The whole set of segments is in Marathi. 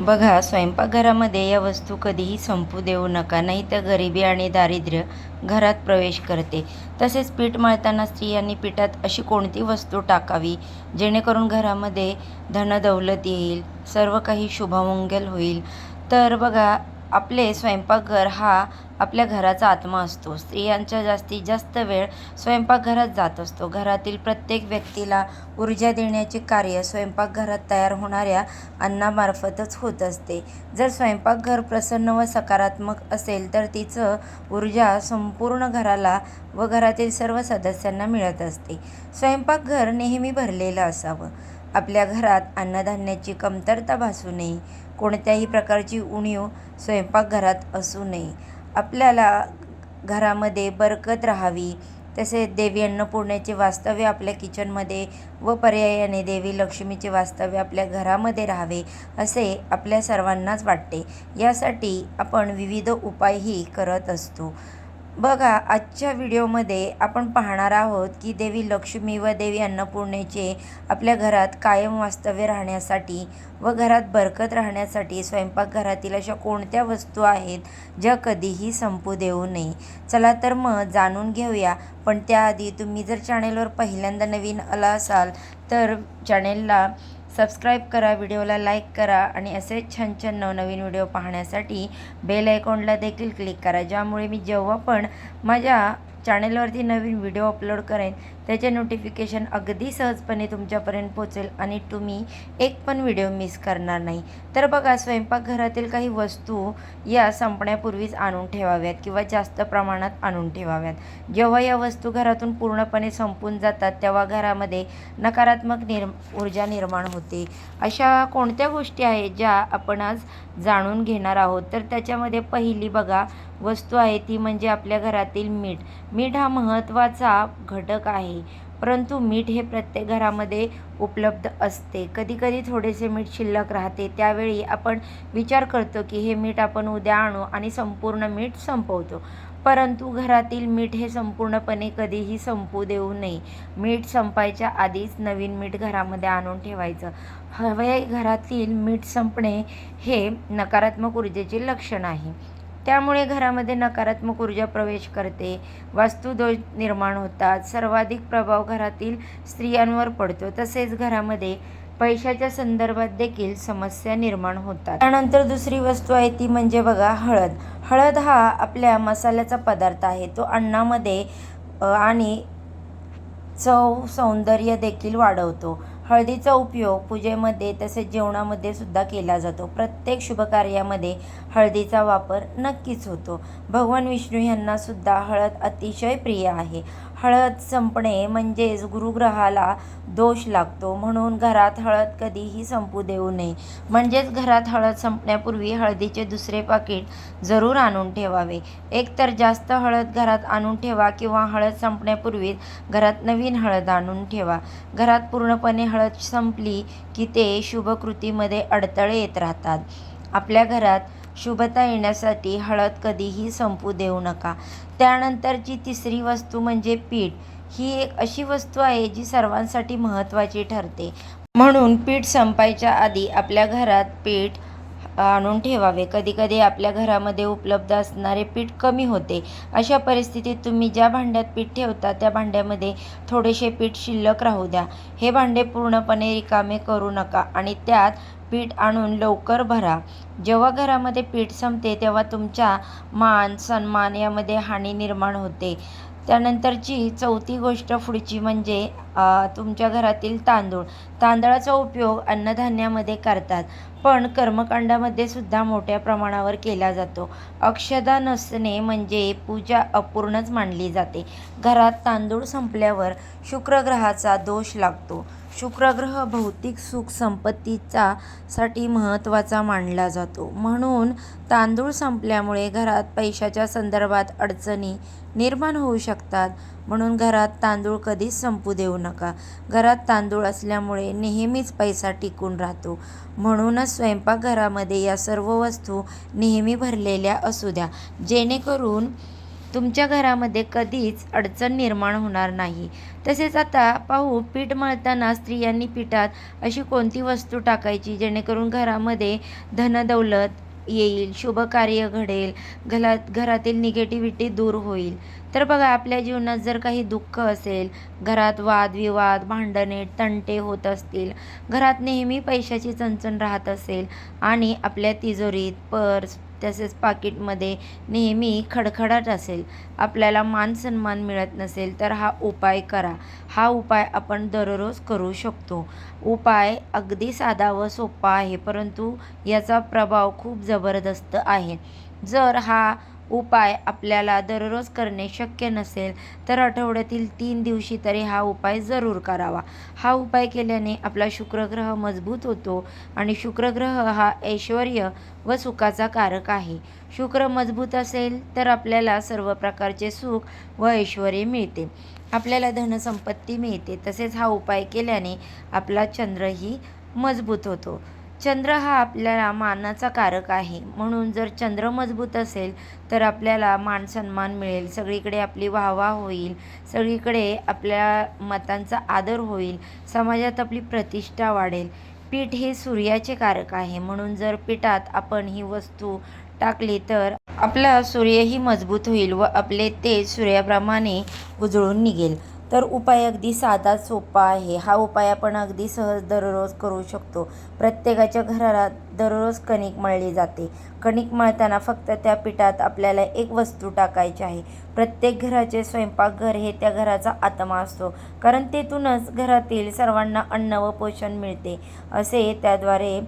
बघा स्वयंपाकघरामध्ये या वस्तू कधीही संपू देऊ नका नाही तर गरिबी आणि दारिद्र्य घरात प्रवेश करते. तसेच पीठ मळताना स्त्रियांनी पिठात अशी कोणती वस्तू टाकावी जेणेकरून घरामध्ये धनदौलत येईल सर्व काही शुभमंगल होईल? तर बघा आपले स्वयंपाकघर हा आपल्या घराचा आत्मा असतो. स्त्रियांचा जास्तीत जास्त वेळ स्वयंपाकघरात जात असतो. घरातील प्रत्येक व्यक्तीला ऊर्जा देण्याचे कार्य स्वयंपाकघरात तयार होणाऱ्या अन्नामार्फतच होत असते. जर स्वयंपाकघर प्रसन्न व सकारात्मक असेल तर तिचं ऊर्जा संपूर्ण घराला व घरातील सर्व सदस्यांना मिळत असते. स्वयंपाकघर नेहमी भरलेलं असावं. आपल्या घरात अन्नधान्याची कमतरता भासू नये. कोणत्याही प्रकारची उणीव स्वयंपाकघरात असू नये. आपल्याला घरामध्ये बरकत राहावी तसेच देवी अन्नपूर्णेचे वास्तव्य आपल्या किचनमध्ये व पर्यायाने देवी लक्ष्मीचे वास्तव्य आपल्या घरामध्ये राहावे असे आपल्या सर्वांनाच वाटते. यासाठी आपण विविध उपायही करत असतो. बघा आजच्या व्हिडिओमध्ये आपण पाहणार आहोत की देवी लक्ष्मी व देवी अन्नपूर्णेचे आपल्या घरात कायम वास्तव्य राहण्यासाठी व घरात बरकत राहण्यासाठी स्वयंपाकघरातील अशा कोणत्या वस्तू आहेत ज्या कधीही संपू देऊ नये. चला तर मग जाणून घेऊया. पण त्याआधी तुम्ही जर चॅनेलवर पहिल्यांदा नवीन आला असाल तर चॅनेलला सबस्क्राईब करा व्हिडिओला लाईक करा आणि असे छान छान नवनवीन व्हिडिओ पाहण्यासाठी बेल आयकॉनला देखील क्लिक करा ज्यामुळे मी जेव्हा पण माझ्या चॅनेलवरती नवीन व्हिडिओ अपलोड करेन त्याचे नोटिफिकेशन अगदी सहजपणे तुमच्यापर्यंत पोचेल आणि तुम्ही एक पण व्हिडिओ मिस करणार नाही. तर बघा स्वयंपाकघरातील काही वस्तू या संपण्यापूर्वीच आणून ठेवाव्यात किंवा जास्त प्रमाणात आणून ठेवाव्यात. जेव्हा या वस्तू घरातून पूर्णपणे संपून जातात तेव्हा घरामध्ये नकारात्मक निर् ऊर्जा निर्माण होते. अशा कोणत्या गोष्टी आहेत ज्या आपण आज जाणून घेणार आहोत? तर त्याच्यामध्ये पहिली बघा वस्तू आहे ती म्हणजे आपल्या घरातील मीठ. मीठ हा महत्त्वाचा घटक आहे. परंतु मीठ हे प्रत्येक घरामध्ये उपलब्ध असते. कधीकधी थोडेसे मीठ शिल्लक राहते. त्यावेळी आपण विचार करतो की हे मीठ आपण उद्या आणू आणि संपूर्ण मीठ संपवतो. परंतु घरातील मीठ हे संपूर्णपणे कधीही संपू देऊ नये. मीठ संपायच्या आधीच नवीन मीठ घरामध्ये आणून ठेवायचं. हवे घरातील मीठ संपणे हे नकारात्मक ऊर्जेचे लक्षण आहे. त्यामुळे घरामध्ये नकारात्मक ऊर्जा प्रवेश करते. वास्तुदोष निर्माण होतात. सर्वाधिक प्रभाव घरातील स्त्रियांवर पडतो. तसेच घरामध्ये पैशाच्या संदर्भात देखील समस्या निर्माण होतात. त्यानंतर दुसरी वस्तू आहे ती म्हणजे बघा हळद. हळद हा आपल्या मसाल्याचा पदार्थ आहे. तो अन्नामध्ये आणि चव सौंदर्य देखील वाढवतो. हळदीचा उपयोग पूजेमध्ये तसेच जेवणामध्ये सुद्धा केला जातो. प्रत्येक शुभकार्यामध्ये हळदीचा वापर नक्कीच होतो. भगवान विष्णू यांनासुद्धा हळद अतिशय प्रिय आहे. हळद संपणे म्हणजेच गुरुग्रहाला दोष लागतो. म्हणून घरात हळद कधीही संपू देऊ नये. म्हणजेच घरात हळद संपण्यापूर्वी हळदीचे दुसरे पाकिट जरूर आणून ठेवावे. एकतर जास्त हळद घरात आणून ठेवा किंवा हळद संपण्यापूर्वीच घरात नवीन हळद आणून ठेवा. घरात पूर्णपणे हळद संपली की ते शुभकृतीमध्ये अडथळे येत राहतात. आपल्या घरात शुभता येण्यासाठी हळद कधीही संपू देऊ नका. त्यानंतरची तिसरी वस्तू म्हणजे पीठ. ही एक अशी वस्तू आहे जी सर्वांसाठी महत्त्वाची ठरते. म्हणून पीठ संपायच्या आधी आपल्या घरात पीठ आणून ठेवावे. कधीकधी आपल्या घरामध्ये उपलब्ध असणारे पीठ कमी होते. अशा परिस्थितीत तुम्ही ज्या भांड्यात पीठ ठेवता त्या भांड्यामध्ये थोडेसे पीठ शिल्लक राहू द्या. हे भांडे पूर्णपणे रिकामे करू नका आणि त्यात पीठ आणून लवकर भरा. जेव्हा घरामध्ये पीठ संपते तेव्हा तुमच्या मान सन्मान यामध्ये हानी निर्माण होते. त्यानंतरची चौथी गोष्ट पुढची म्हणजे तुमच्या घरातील तांदूळ. तांदळाचा उपयोग अन्नधान्यामध्ये करतात पण कर्मकांडामध्ये सुद्धा मोठ्या प्रमाणावर केला जातो. अक्षदा नसणे म्हणजे पूजा अपूर्णच मानली जाते. घरात तांदूळ संपल्यावर शुक्रग्रहाचा दोष लागतो. शुक्रग्रह भौतिक सुख संपत्तीचा साठी महत्त्वाचा मानला जातो. म्हणून तांदूळ संपल्यामुळे घरात पैशाच्या संदर्भात अडचणी निर्माण होऊ शकतात. म्हणून घरात तांदूळ कधीच संपू देऊ नका. घरात तांदूळ असल्यामुळे नेहमीच पैसा टिकून राहतो. म्हणूनच स्वयंपाकघरामध्ये या सर्व वस्तू नेहमी भरलेल्या असू द्या. जेणेकरून तुमच्या घरामध्ये कधीच अडचण निर्माण होणार नाही. तसेच आता पाहू पीठ मळताना स्त्रियांनी पिठात अशी कोणती वस्तू टाकायची जेणेकरून घरामध्ये धनदौलत येईल शुभ कार्य घडेल घरात घरातील निगेटिव्हिटी दूर होईल. तर बघा आपल्या जीवनात जर काही दुःख असेल घरात वादविवाद भांडणे तंटे होत असतील घरात नेहमी पैशाची चणचण राहत असेल आणि आपल्या तिजोरीत पर्स तसेच पाकिटमध्ये नेहमी खडखडाट असेल आपल्याला मान सन्मान मिळत नसेल तर हा उपाय करा. हा उपाय आपण दररोज करू शकतो. उपाय अगदी साधा व सोपा आहे परंतु याचा प्रभाव खूप जबरदस्त आहे. जर हा उपाय आपल्याला दररोज करणे शक्य नसेल तर आठवड्यातील तीन दिवशी तरी हा उपाय जरूर करावा. हा उपाय केल्याने आपला शुक्रग्रह मजबूत होतो आणि शुक्रग्रह हा ऐश्वर व सुखाचा कारक आहे. शुक्र मजबूत असेल तर आपल्याला सर्व प्रकारचे सुख व ऐश्वर मिळते. आपल्याला धनसंपत्ती मिळते. तसेच हा उपाय केल्याने आपला चंद्रही मजबूत होतो. चंद्र हा आपल्याला मानाचा कारक आहे. म्हणून जर चंद्र मजबूत असेल तर आपल्याला मान सन्मान मिळेल. सगळीकडे आपली वाहवा होईल. सगळीकडे आपल्या मतांचा आदर होईल. समाजात आपली प्रतिष्ठा वाढेल. पीठ हे सूर्याचे कारक आहे. म्हणून जर पीठात आपण ही वस्तू टाकली तर आपला सूर्यही मजबूत होईल व आपले तेज सूर्याप्रमाणे उजळून निघेल. तर उपाय अगदी साधा सोपा आहे. हा उपाय आपण अगदी सहज दररोज करू शकतो. प्रत्येकाच्या घराला दररोज कणिक मळली जाते. कणिक मळताना फक्त त्या पिठात आपल्याला एक वस्तू टाकायची आहे. प्रत्येक घराचे स्वयंपाकघर हे त्या घराचा आत्मा असतो. कारण तेथूनच घरातील सर्वांना अन्न व पोषण मिळते. असे त्याद्वारे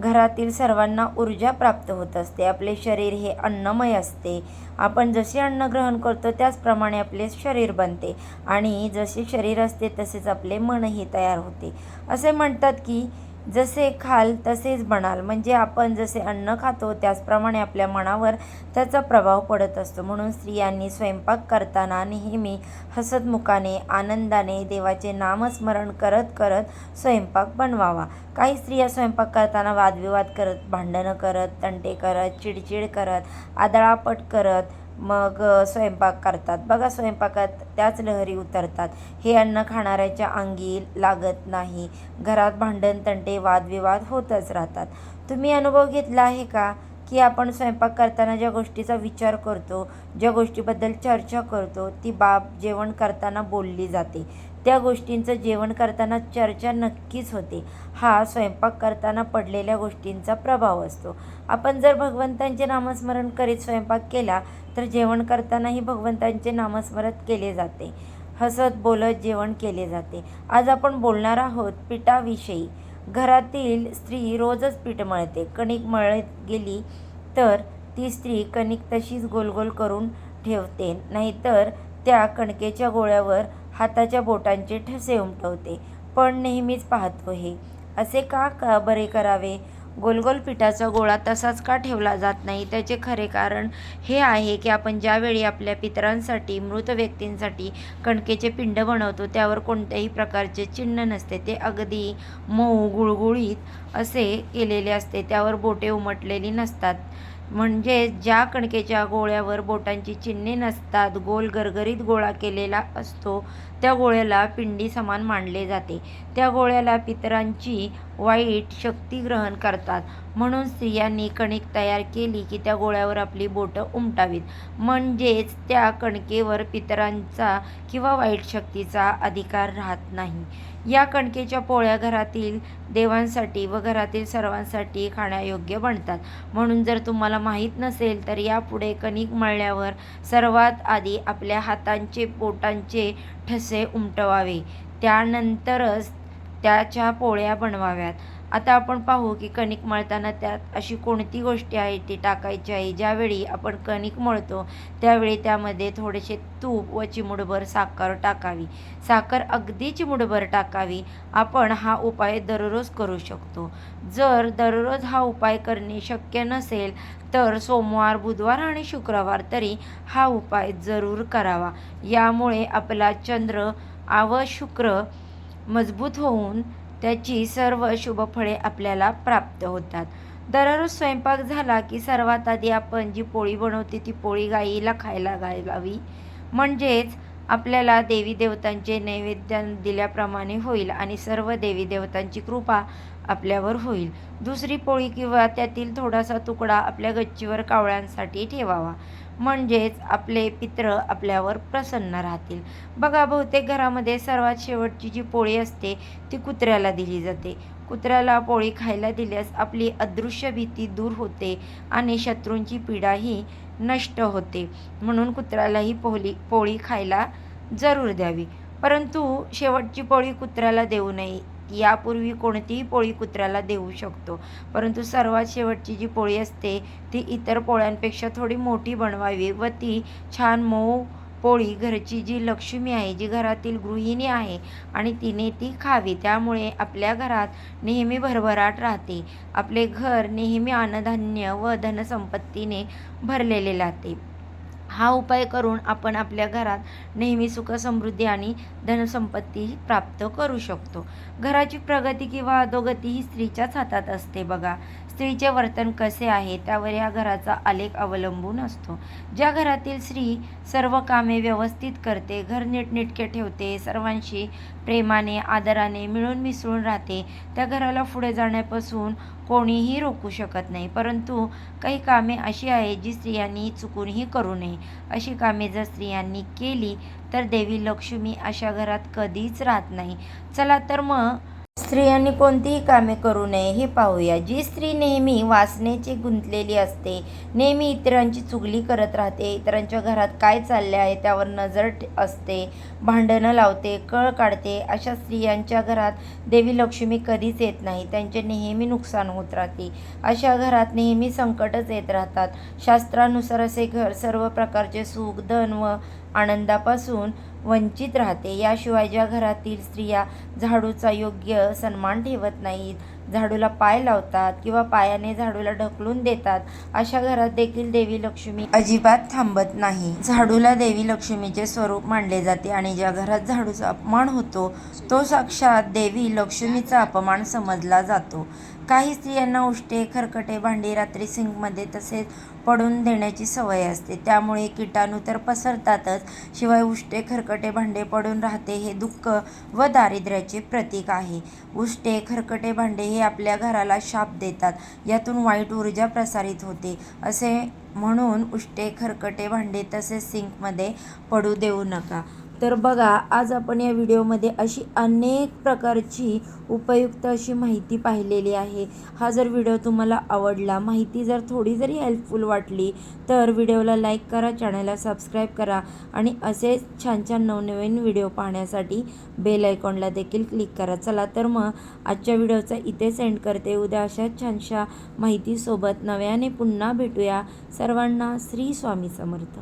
घरातील सर्वांना ऊर्जा प्राप्त होत असते. आपले शरीर हे अन्नमय असते. आपण जसे अन्न ग्रहण करतो त्याचप्रमाणे आपले शरीर बनते आणि जसे शरीर असते तसेच आपले मनही तयार होते. असे म्हणतात की जसे खाल तसेच बनाल. म्हणजे आपण जसे अन्न खातो त्याचप्रमाणे आपल्या मनावर त्याचा प्रभाव पडत असतो. म्हणून स्त्रियांनी स्वयंपाक करताना नेहमी हसतमुखाने आनंदाने देवाचे नामस्मरण करत करत स्वयंपाक बनवावा. काही स्त्रिया स्वयंपाक करताना वादविवाद करत भांडणं करत तंटे करत चिडचिड करत आदळापट करत मग स्वयंपाक करतात. बघा स्वयंपाकात त्याच लहरी उतरतात. हे अन्न खाणाऱ्याच्या अंगी लागत नाही. घरात भांडण तंटे वादविवाद होतच राहतात. तुम्ही अनुभव घेतला आहे का? की आपण स्वयंपाक करताना ज्या गोष्टीचा विचार करतो ज्या गोष्टीबद्दल चर्चा करतो ती बाब जेवण करताना बोलली जाते. त्या गोष्टींचं जेवण करताना चर्चा नक्कीच होते. हा स्वयंपाक करताना पडलेल्या गोष्टींचा प्रभाव असतो. आपण जर भगवंतांचे नामस्मरण करीत स्वयंपाक केला तर जेवण करतानाही भगवंतांचे नामस्मरण केले जाते. हसत बोलत जेवण केले जाते. आज आपण बोलणार आहोत पिठाविषयी. घरातील स्त्री रोजच पीठ मळते. कणिक मळत गेली तर ती स्त्री कणिक तशीच गोलगोल करून ठेवते. नाहीतर त्या कणकेच्या गोळ्यावर हाताच्या बोटांचे ठसे उमटवते. पण नेहमीच पाहतो हे. असे का का बरे करावे? गोलगोल पिठाचा गोळा तसाच का ठेवला जात नाही? त्याचे खरे कारण हे आहे की आपण ज्यावेळी आपल्या पितरांसाठी मृत व्यक्तींसाठी कणकेचे पिंड बनवतो त्यावर कोणत्याही प्रकारचे चिन्ह नसते. ते अगदी मऊ गुळगुळीत असे केलेले असते. त्यावर बोटे उमटलेली नसतात. म्हणजे ज्या कणकेच्या गोळ्यावर बोटांची चिन्हे नसतात गोल गरगरीत गोळा केलेला असतो त्या गोळ्याला पिंडी समान मानले जाते. त्या गोळ्याला पितरांची वाईट शक्ती ग्रहण करतात. म्हणून स्त्रियांनी कणिक तयार केली की त्या गोळ्यावर आपली बोटं उमटावीत. म्हणजेच त्या कणकेवर पितरांचा किंवा वाईट शक्तीचा अधिकार राहत नाही. या कणकेच्या पोळ्या घरातील देवांसाठी व घरातील सर्वांसाठी खाण्यायोग्य बनतात. म्हणून जर तुम्हाला माहीत नसेल तर यापुढे कणिक मळल्यावर सर्वात आधी आपल्या हातांचे बोटांचे ठसे उमटवावे. त्यानंतरच त्याच्या पोळ्या बनवाव्यात. आता आपण पाहू की कणिक मळताना त्यात अशी कोणती गोष्टी आहे ती टाकायची आहे? ज्यावेळी आपण कणिक मळतो त्यावेळी त्यामध्ये थोडेसे तूप व चिमुडभर साखर टाकावी. साखर अगदी चिमुडभर टाकावी. आपण हा उपाय दररोज करू शकतो. जर दररोज हा उपाय करणे शक्य नसेल तर सोमवार बुधवार आणि शुक्रवार तरी हा उपाय जरूर करावा. यामुळे आपला चंद्र आव शुक्र मजबूत होऊन त्याची सर्व शुभफळे आपल्याला प्राप्त होतात. दररोज स्वयंपाक झाला की सर्वात आधी आपण जी पोळी बनवते ती पोळी गाईला खायला घालावी. म्हणजेच आपल्याला देवी देवतांचे नैवेद्य दिल्याप्रमाणे होईल आणि सर्व देवी देवतांची कृपा आपल्यावर होईल. दुसरी पोळी किंवा त्यातील थोडासा तुकडा आपल्या गच्चीवर कावळ्यांसाठी ठेवावा. म्हणजेच आपले पित्र आपल्यावर प्रसन्न राहतील. बघा बहुतेक घरामध्ये सर्वात शेवटची जी पोळी असते ती कुत्र्याला दिली जाते. कुत्र्याला पोळी खायला दिल्यास आपली अदृश्य भीती दूर होते आणि शत्रूंची पीडाही नष्ट होते. म्हणून कुत्र्यालाही पोली पोळी खायला जरूर द्यावी. परंतु शेवटची पोळी कुत्र्याला देऊ नये यापूर्वी कोणतीही पोळी कुत्र्याला देऊ शकतो. परंतु सर्वात शेवटची जी पोळी असते ती इतर पोळ्यांपेक्षा थोडी मोठी बनवावी व ती छान मऊ पोळी घरची जी लक्ष्मी आहे जी घरातील गृहिणी आहे आणि तिने ती खावी. त्यामुळे आपल्या घरात नेहमी भरभराट राहते. आपले घर नेहमी अन्नधान्य व धनसंपत्तीने भरलेले राहते. हा उपाय करून आपण आपल्या घरात नेहमी सुख समृद्धी आणि धनसंपत्ती प्राप्त करू शकतो. घराची प्रगती किंवा अधोगती ही स्त्रीच्याच हातात असते बघा. स्त्रीचे वर्तन कसे आहे त्यावर या घराचा आलेख अवलंबून असतो. ज्या घरातील स्त्री सर्व कामे व्यवस्थित करते घर नीटनेटके ठेवते सर्वांशी प्रेमाने आदराने मिळून मिसळून राहते. त्या घराला पुढे जाण्यापासून कोणीही रोखू शकत नाही. परंतु काही कामे अशी आहेत जी स्त्रियांनी चुकूनही करू नये. अशी कामे जर स्त्रियांनी केली तर देवी लक्ष्मी अशा घरात कधीच राहत नाही. चला तर मग स्त्रियांनी कोणतीही कामे करू नये हे पाहूया. जी स्त्री नेहमी वासनेची गुंतलेली असते नेहमी इतरांची चुगली करत राहते इतरांच्या घरात काय चालले आहे त्यावर नजर असते भांडणं लावते कळ काढते अशा स्त्रियांच्या घरात देवी लक्ष्मी कधीच येत नाही त्यांचे नेहमी नुकसान होत राहते. अशा घरात नेहमी संकटच येत राहतात. शास्त्रानुसार असे घर सर्व प्रकारचे सुख धन व आनंदापासून वंचित राहते. याशिवाय ज्या घरातील स्त्रिया झाडूचा योग्य सन्मान ठेवत नाहीत झाडूला पाय लावतात किंवा पायाने झाडूला ढकलून देतात अशा घरात देखील देवी लक्ष्मी अजिबात थांबत नाही. झाडूला देवी लक्ष्मीचे स्वरूप मानले जाते आणि ज्या घरात झाडूचा अपमान होतो तो साक्षात देवी लक्ष्मीचा अपमान समजला जातो. काही स्त्रियांना उष्टे खरकटे भांडी रात्री सिंकमध्ये तसेच पडून देण्याची सवय असते. त्यामुळे किटाणू तर पसरतातच शिवाय उष्टे खरकटे भांडे पडून राहते हे दुःख व दारिद्र्याचे प्रतीक आहे. उष्टे खरकटे भांडे हे आपल्या घराला शाप देतात. यातून वाईट ऊर्जा प्रसारित होते. असे म्हणून उष्टे खरकटे भांडे तसेच सिंकमध्ये पडू देऊ नका. तर बघा आज आपण या व्हिडिओमध्ये अशी अनेक प्रकारची उपयुक्त अशी माहिती पाहिलेली आहे. हा जर व्हिडिओ तुम्हाला आवडला माहिती जर थोडी जरी हेल्पफुल वाटली तर व्हिडिओला लाईक करा चॅनलला सबस्क्राईब करा आणि असेच छान छान नवनवीन व्हिडिओ पाहण्यासाठी बेल आयकॉनला देखील क्लिक करा. चला तर मग आजच्या व्हिडिओचा इथे सेंड करते. उद्या अशाच छानशा माहितीसोबत नव्याने पुन्हा भेटूया. सर्वांना श्री स्वामी समर्थ.